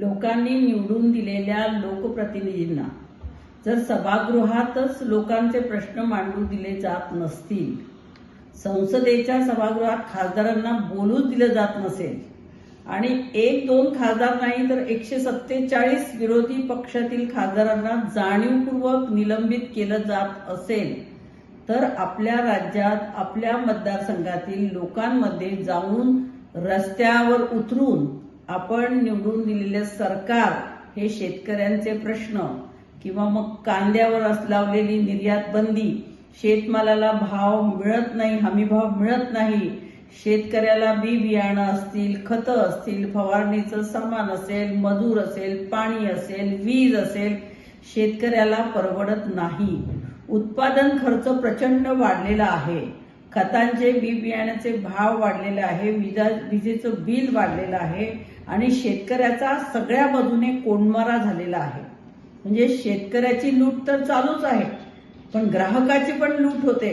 लोकांनी निवडून दिलेल्या लोकप्रतिनिधींना. जर सभागृहातच लोकांचे प्रश्न मांडू दिले जात नसतील संसदेच्या सभागृहात खासदारांना बोलूच दिलं जात नसेल आणि एक दोन खासदार नाही तर एकशे सत्तेचाळीस विरोधी पक्षातील खासदारांना जाणीवपूर्वक निलंबित केलं जात असेल तर आपल्या राज्यात आपल्या मतदारसंघातील लोकांमध्ये जाऊन रस्त्यावर उतरून आपण निवडून दिलेले सरकार हे शेतकऱ्यांचे प्रश्न किंवा मग कांद्यावर अस- लावलेली निर्यात बंदी शेतमालाला भाव मिळत नाही हमी भाव मिळत नाही शेतकऱ्याला बी बियाणं असतील खतं असतील फवारणीचं सामान असेल मजूर असेल पाणी असेल वीज असेल शेतकऱ्याला परवडत नाही. उत्पादन खर्च प्रचंड वाढलेला आहे. खतांचे बी बियाण्याचे भाव वाढलेले आहे विजा विजेचं बिल वाढलेलं आहे. आणि शेतकऱ्याचा सगळ्या बाजूने कोंडमारा झालेला आहे. म्हणजे शेतकऱ्याची लूट तर चालूच आहे पण ग्राहकाची पण लूट होते.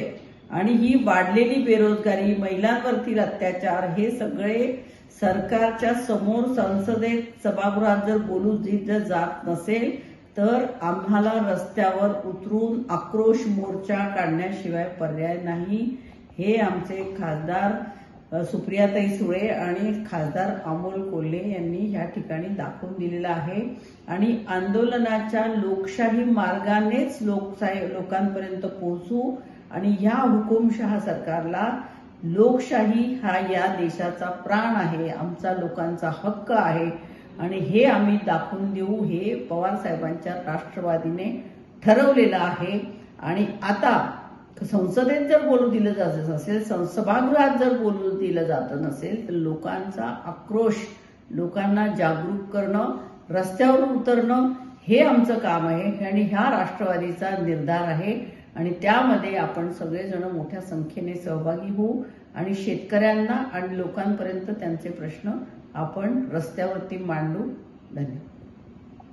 आणि ही वाढलेली बेरोजगारी महिलांवरतील अत्याचार हे सगळे सरकारच्या समोर संसदेत सभागृहात जर बोलू दिलं जात नसेल तर आम्हाला रस्त्यावर उतरून आक्रोश मोर्चा काढण्याशिवाय पर्याय नाही. हे आमचे खासदार सुप्रियाताई सुळे आणि खासदार अमोल कोल्हे यांनी या ठिकाणी दाखवून दिलेलं आहे. आणि आंदोलनाच्या लोकशाही मार्गानेच लोकशाही लोकांपर्यंत पोहोचू आणि ह्या हुकुमशहा सरकारला लोकशाही हा या देशाचा प्राण आहे आमचा लोकांचा हक्क आहे. आणि हे आम्ही दाखवून देऊ हे पवार साहेबांच्या राष्ट्रवादीने ठरवलेलं आहे. आणि आता संसदेत जर बोलू दिलं जात नसेल सं- सभागृहात जर बोलू दिलं जात नसेल तर लोकांचा आक्रोश लोकांना जागरूक करणं रस्त्यावर उतरणं हे आमचं काम आहे आणि ह्या राष्ट्रवादीचा निर्धार आहे. आणि त्यामध्ये आपण सगळेजण मोठ्या संख्येने सहभागी होऊ आणि शेतकऱ्यांना आणि लोकांपर्यंत त्यांचे प्रश्न आपण रस्त्यावरती मांडू. धन्यवाद.